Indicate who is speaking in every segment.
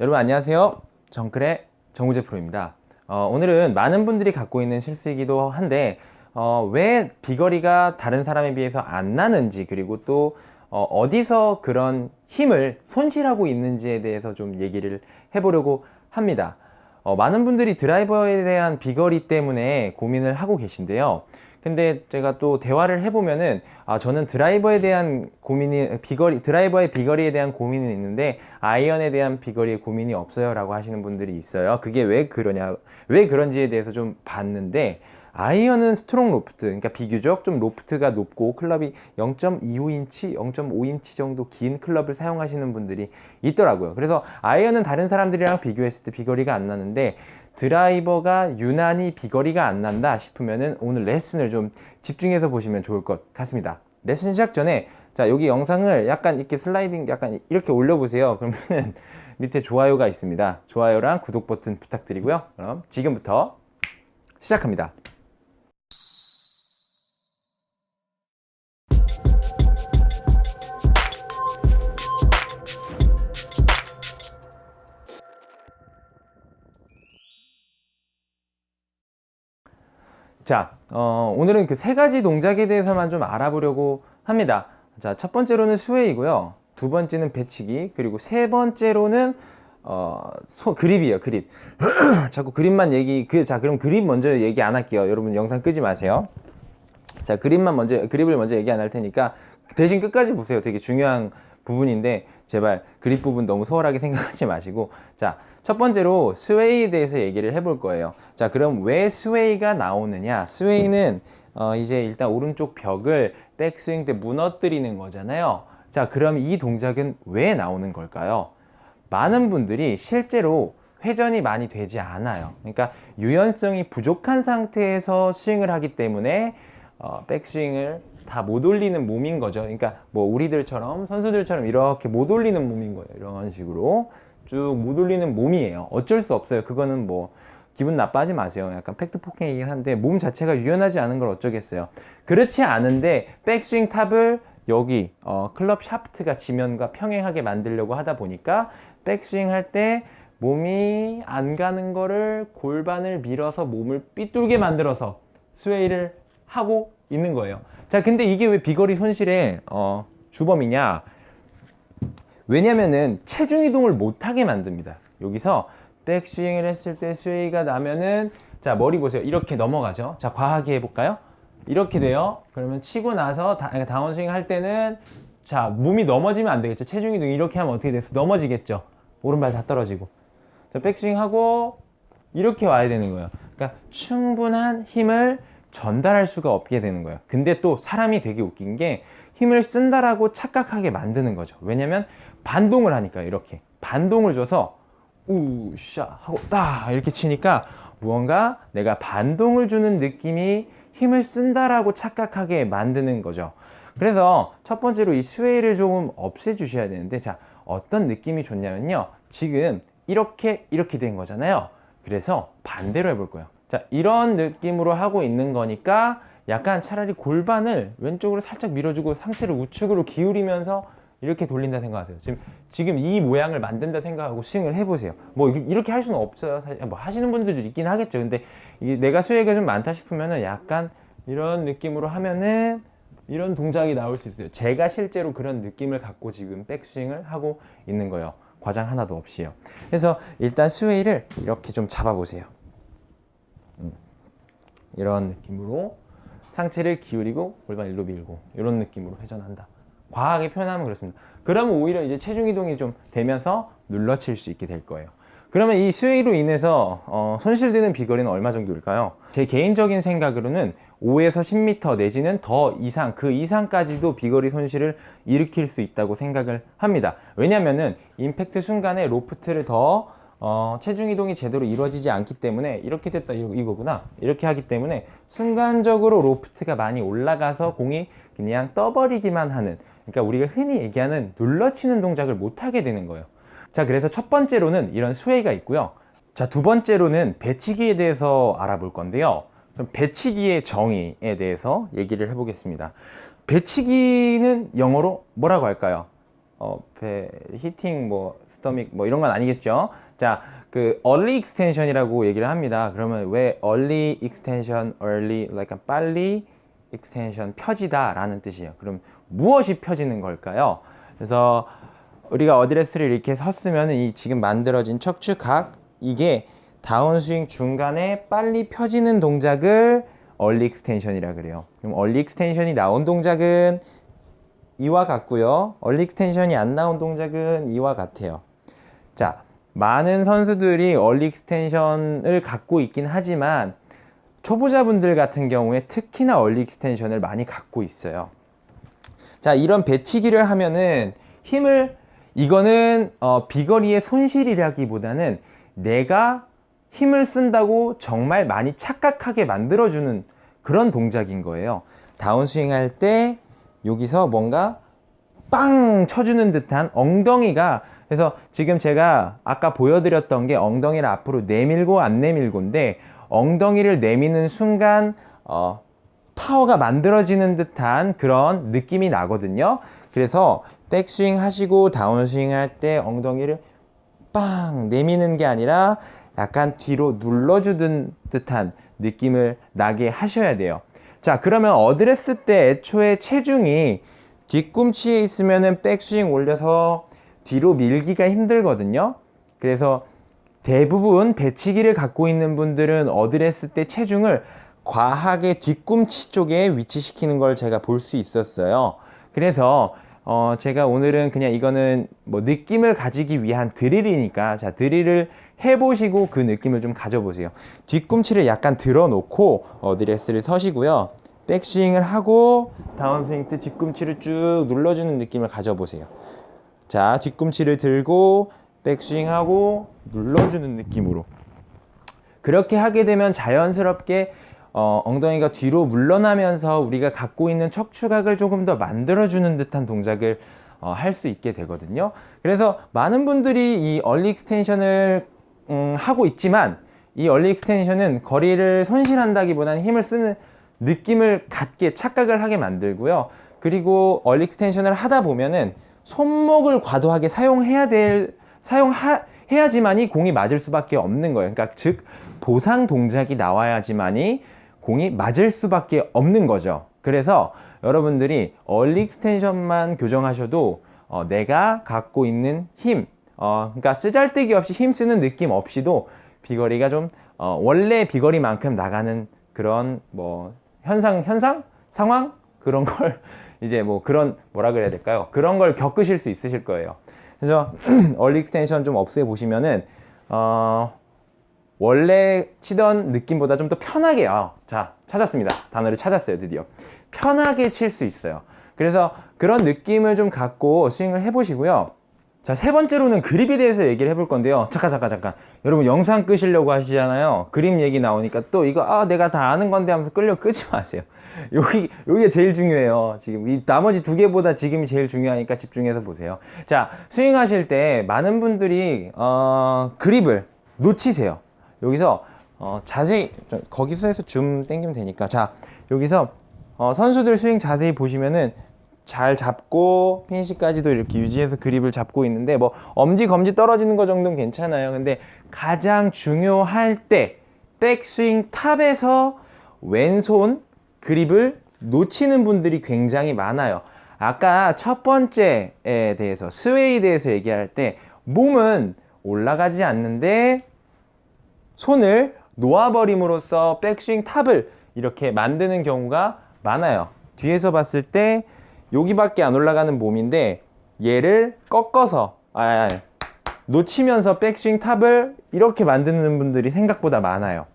Speaker 1: 여러분 안녕하세요. 정클의 정우재 프로입니다. 어, 오늘은 많은 분들이 갖고 있는 실수이기도 한데 어, 왜 비거리가 다른 사람에 비해서 안 나는지 그리고 또 어, 디서 그런 힘을 손실하고 있는지에 대해서 좀 얘기를 해보려고 합니다. 어, 많은 분들이 드라이버에 대한 비거리 때문에 고민을 하고 계신데요. 근데 제가 또 대화를 해보면은 아 저는 드라이버에 대한 고민이 비거리 드라이버의 비거리에 대한 고민은 있는데 아이언에 대한 비거리에 고민이 없어요라고 하시는 분들이 있어요. 그게 왜 그러냐 왜 그런지에 대해서 좀 봤는데 아이언은 스트롱 로프트 그러니까 비교적 좀 로프트가 높고 클럽이 0.25인치 0.5인치 정도 긴 클럽을 사용하시는 분들이 있더라고요. 그래서 아이언은 다른 사람들이랑 비교했을 때 비거리가 안 나는데 드라이버가 유난히 비거리가 안 난다 싶으면은 오늘 레슨을 좀 집중해서 보시면 좋을 것 같습니다. 레슨 시작 전에 자 여기 영상을 약간 이렇게 슬라이딩 약간 이렇게 올려보세요. 그러면은 밑에 좋아요가 있습니다. 좋아요랑 구독 버튼 부탁드리고요. 그럼 지금부터 시작합니다. 자, 어, 오늘은 그 세 가지 동작에 대해서만 좀 알아보려고 합니다. 자, 첫 번째로는 스웨이고요. 두 번째는 배치기, 그리고 세 번째로는 어, 소, 그립이에요, 그립. 자꾸 그립만 얘기, 그, 자, 그럼 그립 먼저 얘기 안 할게요. 여러분 영상 끄지 마세요. 자, 그립만 먼저, 그립을 먼저 얘기 안 할 테니까 대신 끝까지 보세요. 되게 중요한 부분인데 제발 그립 부분 너무 소홀하게 생각하지 마시고 자, 첫 번째로 스웨이에 대해서 얘기를 해볼 거예요. 자, 그럼 왜 스웨이가 나오느냐? 스웨이는 어, 이제 일단 오른쪽 벽을 백스윙 때 무너뜨리는 거잖아요. 자, 그럼 이 동작은 왜 나오는 걸까요? 많은 분들이 실제로 회전이 많이 되지 않아요. 그러니까 유연성이 부족한 상태에서 스윙을 하기 때문에 어, 백스윙을 다 못 올리는 몸인 거죠. 그러니까 뭐 우리들처럼 선수들처럼 이렇게 못 올리는 몸인 거예요. 이런 식으로 쭉 못 올리는 몸이에요. 어쩔 수 없어요. 그거는 뭐 기분 나빠하지 마세요. 약간 팩트 폭행이긴 한데 몸 자체가 유연하지 않은 걸 어쩌겠어요. 그렇지 않은데 백스윙 탑을 여기 어, 클럽 샤프트가 지면과 평행하게 만들려고 하다 보니까 백스윙 할 때 몸이 안 가는 거를 골반을 밀어서 몸을 삐뚤게 만들어서 스웨이를 하고 있는 거예요. 자, 근데 이게 왜 비거리 손실의 어, 주범이냐? 왜냐면은 체중 이동을 못하게 만듭니다. 여기서 백스윙을 했을 때 스웨이가 나면은 자 머리 보세요. 이렇게 넘어가죠. 자 과하게 해볼까요? 이렇게 돼요. 그러면 치고 나서 다, 다운스윙 할 때는 자 몸이 넘어지면 안 되겠죠. 체중 이동 이렇게 하면 어떻게 돼서 넘어지겠죠. 오른발 다 떨어지고. 자 백스윙 하고 이렇게 와야 되는 거예요. 그러니까 충분한 힘을 전달할 수가 없게 되는 거예요. 근데 또 사람이 되게 웃긴 게 힘을 쓴다라고 착각하게 만드는 거죠. 왜냐면 반동을 하니까 이렇게 반동을 줘서 우샤 하고 딱 이렇게 치니까 무언가 내가 반동을 주는 느낌이 힘을 쓴다라고 착각하게 만드는 거죠. 그래서 첫 번째로 이 스웨이를 조금 없애 주셔야 되는데 자 어떤 느낌이 좋냐면요 지금 이렇게 이렇게 된 거잖아요 그래서 반대로 해볼 거예요 자 이런 느낌으로 하고 있는 거니까 약간 차라리 골반을 왼쪽으로 살짝 밀어주고 상체를 우측으로 기울이면서 이렇게 돌린다 생각하세요 지금 지금 이 모양을 만든다 생각하고 스윙을 해보세요 뭐 이렇게- 할 수는 없어요 사실 뭐 하시는 분들도 있긴 하겠죠 근데 내가 스웨이가 좀 많다 싶으면은 약간 이런 느낌으로 하면은 이런 동작이 나올 수 있어요. 제가 실제로 그런 느낌을 갖고 지금 백스윙을 하고 있는 거예요. 과장 하나도 없이요. 그래서 일단 스웨이를 이렇게 좀 잡아보세요. 음. 이런 느낌으로 상체를 기울이고 골반 일로 밀고 이런 느낌으로 회전한다. 과하게 표현하면 그렇습니다. 그러면 오히려 이제 체중 이동이 좀 되면서 눌러칠 수 있게 될 거예요. 그러면 이 스웨이로 인해서 어, 손실되는 비거리는 얼마 정도일까요? 제 개인적인 생각으로는 5에서 10m 내지는 더 이상 그 이상까지도 비거리 손실을 일으킬 수 있다고 생각을 합니다. 왜냐면은 임팩트 순간에 로프트를 더 어, 체중 이동이 제대로 이루어지지 않기 때문에 이렇게 됐다 이거, 이거구나 이렇게 하기 때문에 순간적으로 로프트가 많이 올라가서 공이 그냥 떠버리기만 하는 그러니까 우리가 흔히 얘기하는 눌러치는 동작을 못 하게 되는 거예요. 자, 그래서 첫 번째로는 이런 스웨이가 있고요. 자, 두 번째로는 배치기에 대해서 알아볼 건데요. 그럼 배치기의 정의에 대해서 얘기를 해보겠습니다. 배치기는 영어로 뭐라고 할까요? 어, 배 히팅 뭐 스토믹 뭐 이런 건 아니겠죠. 자, 그 early extension이라고 얘기를 합니다. 그러면 왜 early extension, early like 빨리 extension 펴지다라는 뜻이에요. 그럼 무엇이 펴지는 걸까요? 그래서 우리가 어드레스를 이렇게 섰으면 이 지금 만들어진 척추각 이게 다운스윙 중간에 빨리 펴지는 동작을 early extension이라 그래요. 그럼 early extension이 나온 동작은 이와 같고요. early extension이 안 나온 동작은 이와 같아요. 자, 많은 선수들이 early extension을 갖고 있긴 하지만 초보자분들 같은 경우에 특히나 early extension을 많이 갖고 있어요. 자, 이런 배치기를 하면은 힘을 이거는 어, 비거리의 손실이라기보다는 내가 힘을 쓴다고 정말 많이 착각하게 만들어주는 그런 동작인 거예요. 다운스윙 할 때 여기서 뭔가 빵 쳐주는 듯한 엉덩이가 그래서 지금 제가 아까 보여드렸던 게 엉덩이를 앞으로 내밀고 안 내밀고인데 엉덩이를 내미는 순간 어, 파워가 만들어지는 듯한 그런 느낌이 나거든요. 그래서 백스윙 하시고 다운스윙 할 때 엉덩이를 빵 내미는 게 아니라 약간 뒤로 눌러주는 듯한 느낌을 나게 하셔야 돼요. 자, 그러면 어드레스 때 애초에 체중이 뒤꿈치에 있으면은 백스윙 올려서 뒤로 밀기가 힘들거든요. 그래서 대부분 배치기를 갖고 있는 분들은 어드레스 때 체중을 과하게 뒤꿈치 쪽에 위치시키는 걸 제가 볼 수 있었어요. 그래서 어 제가 오늘은 그냥 이거는 뭐 느낌을 가지기 위한 드릴이니까 자 드릴을 해보시고 그 느낌을 좀 가져보세요. 뒤꿈치를 약간 들어놓고 어드레스를 서시고요. 백스윙을 하고 다운스윙 때 뒤꿈치를 쭉 눌러주는 느낌을 가져보세요. 자 뒤꿈치를 들고 백스윙하고 눌러주는 느낌으로 그렇게 하게 되면 자연스럽게 어, 엉덩이가 뒤로 물러나면서 우리가 갖고 있는 척추각을 조금 더 만들어주는 듯한 동작을 어, 할 수 있게 되거든요. 그래서 많은 분들이 이 얼리 익스텐션을 음, 하고 있지만 이 얼리 익스텐션은 거리를 손실한다기보다는 힘을 쓰는 느낌을 갖게 착각을 하게 만들고요. 그리고 얼리 익스텐션을 하다 보면은 손목을 과도하게 사용해야 될 사용해야지만이 공이 맞을 수밖에 없는 거예요. 그러니까 즉 보상 동작이 나와야지만이 공이 맞을 수밖에 없는 거죠. 그래서 여러분들이 얼리 익스텐션만 교정하셔도 어, 내가 갖고 있는 힘, 어, 그러니까 쓰잘데기 없이 힘 쓰는 느낌 없이도 비거리가 좀 어, 원래 비거리만큼 나가는 그런 뭐 현상 현상 상황 그런 걸 이제 뭐 그런 뭐라 그래야 될까요? 그런 걸 겪으실 수 있으실 거예요. 그래서 얼리 익스텐션 좀 없애 보시면은 어 원래 치던 느낌보다 좀 더 편하게 요 자, 찾았습니다. 단어를 찾았어요, 드디어. 편하게 칠 수 있어요. 그래서 그런 느낌을 좀 갖고 스윙을 해 보시고요. 자, 세 번째로는 그립에 대해서 얘기를 해볼 건데요. 잠깐, 잠깐, 잠깐. 여러분, 영상 끄시려고 하시잖아요. 그림 얘기 나오니까 또 이거, 아, 내가 다 아는 건데 하면서 끌려 끄지 마세요. 여기, 여기가 제일 중요해요. 지금 이 나머지 두 개보다 지금이 제일 중요하니까 집중해서 보세요. 자, 스윙하실 때 많은 분들이, 어, 그립을 놓치세요. 여기서, 어, 자세히, 좀 거기서 해서 줌 땡기면 되니까. 자, 여기서, 어, 선수들 스윙 자세히 보시면은 잘 잡고 피니시까지도 이렇게 유지해서 그립을 잡고 있는데 뭐 엄지 검지 떨어지는 거 정도는 괜찮아요. 근데 가장 중요할 때 백스윙 탑에서 왼손 그립을 놓치는 분들이 굉장히 많아요. 아까 첫 번째에 대해서 스웨이에 대해서 얘기할 때 몸은 올라가지 않는데 손을 놓아버림으로써 백스윙 탑을 이렇게 만드는 경우가 많아요. 뒤에서 봤을 때 여기밖에 안 올라가는 몸인데 얘를 꺾어서 아, 아, 아, 놓치면서 백스윙 탑을 이렇게 만드는 분들이 생각보다 많아요.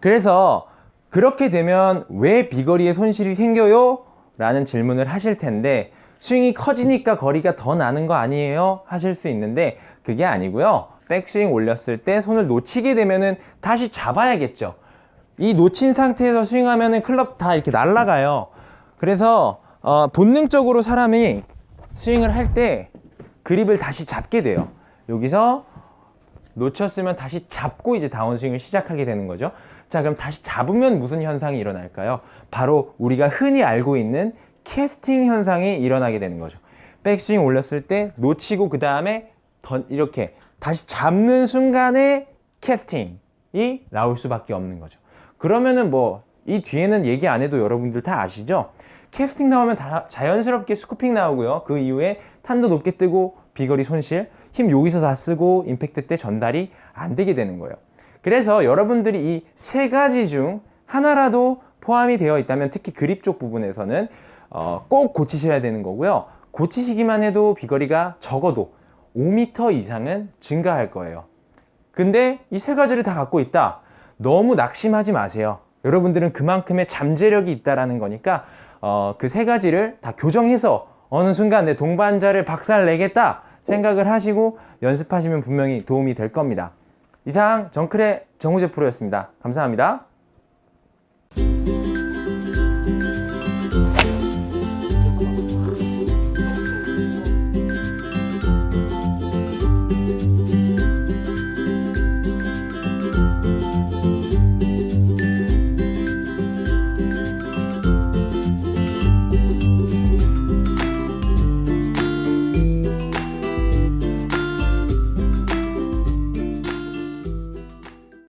Speaker 1: 그래서 그렇게 되면 왜 비거리에 손실이 생겨요? 라는 질문을 하실 텐데 스윙이 커지니까 거리가 더 나는 거 아니에요? 하실 수 있는데 그게 아니고요. 백스윙 올렸을 때 손을 놓치게 되면은 다시 잡아야겠죠. 이 놓친 상태에서 스윙하면은 클럽 다 이렇게 날아가요. 그래서 어, 본능적으로 사람이 스윙을 할 때 그립을 다시 잡게 돼요. 여기서 놓쳤으면 다시 잡고 이제 다운스윙을 시작하게 되는 거죠. 자, 그럼 다시 잡으면 무슨 현상이 일어날까요? 바로 우리가 흔히 알고 있는 캐스팅 현상이 일어나게 되는 거죠. 백스윙 올렸을 때 놓치고 그 다음에 이렇게 다시 잡는 순간에 캐스팅이 나올 수밖에 없는 거죠. 그러면은 뭐 이 뒤에는 얘기 안 해도 여러분들 다 아시죠? 캐스팅 나오면 다 자연스럽게 스쿠핑 나오고요. 그 이후에 탄도 높게 뜨고 비거리 손실, 힘 여기서 다 쓰고 임팩트 때 전달이 안 되게 되는 거예요. 그래서 여러분들이 이 세 가지 중 하나라도 포함이 되어 있다면 특히 그립 쪽 부분에서는 어, 꼭 고치셔야 되는 거고요. 고치시기만 해도 비거리가 적어도 5m 이상은 증가할 거예요. 근데 이 세 가지를 다 갖고 있다. 너무 낙심하지 마세요. 여러분들은 그만큼의 잠재력이 있다라는 거니까 어, 그 세 가지를 다 교정해서 어느 순간 내 동반자를 박살 내겠다 생각을 하시고 연습하시면 분명히 도움이 될 겁니다. 이상 정클의 정우재 프로였습니다. 감사합니다.